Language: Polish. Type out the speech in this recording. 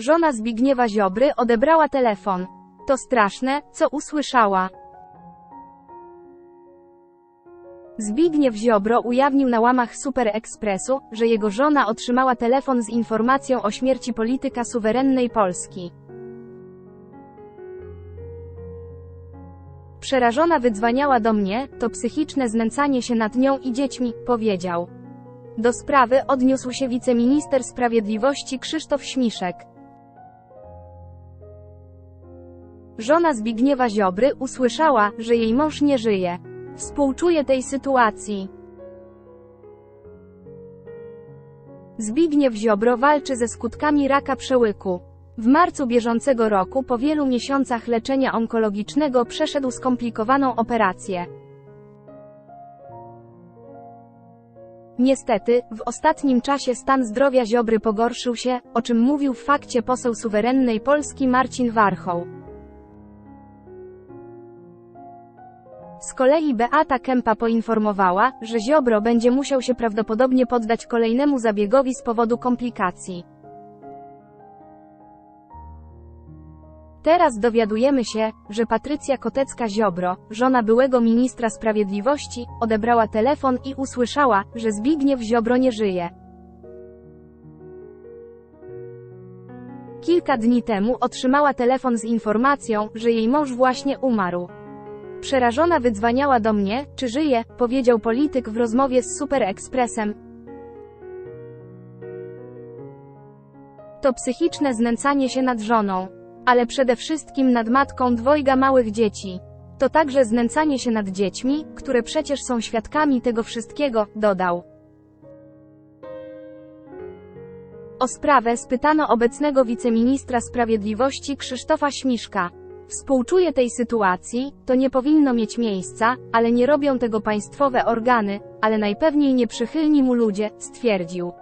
Żona Zbigniewa Ziobry odebrała telefon. To straszne, co usłyszała. Zbigniew Ziobro ujawnił na łamach Super Expressu, że jego żona otrzymała telefon z informacją o śmierci polityka suwerennej Polski. Przerażona wydzwaniała do mnie, to psychiczne znęcanie się nad nią i dziećmi, powiedział. Do sprawy odniósł się wiceminister sprawiedliwości Krzysztof Śmiszek. Żona Zbigniewa Ziobry usłyszała, że jej mąż nie żyje. Współczuje tej sytuacji. Zbigniew Ziobro walczy ze skutkami raka przełyku. W marcu bieżącego roku po wielu miesiącach leczenia onkologicznego przeszedł skomplikowaną operację. Niestety, w ostatnim czasie stan zdrowia Ziobry pogorszył się, o czym mówił w fakcie poseł suwerennej Polski Marcin Warchoł. Z kolei Beata Kempa poinformowała, że Ziobro będzie musiał się prawdopodobnie poddać kolejnemu zabiegowi z powodu komplikacji. Teraz dowiadujemy się, że Patrycja Kotecka-Ziobro, żona byłego ministra sprawiedliwości, odebrała telefon i usłyszała, że Zbigniew Ziobro nie żyje. Kilka dni temu otrzymała telefon z informacją, że jej mąż właśnie umarł. Przerażona wydzwaniała do mnie, czy żyje, powiedział polityk w rozmowie z Super Expressem. To psychiczne znęcanie się nad żoną, ale przede wszystkim nad matką dwojga małych dzieci. To także znęcanie się nad dziećmi, które przecież są świadkami tego wszystkiego, dodał. O sprawę spytano obecnego wiceministra sprawiedliwości Krzysztofa Śmiszka. Współczuję tej sytuacji, to nie powinno mieć miejsca, ale nie robią tego państwowe organy, ale najpewniej nieprzychylni mu ludzie, stwierdził.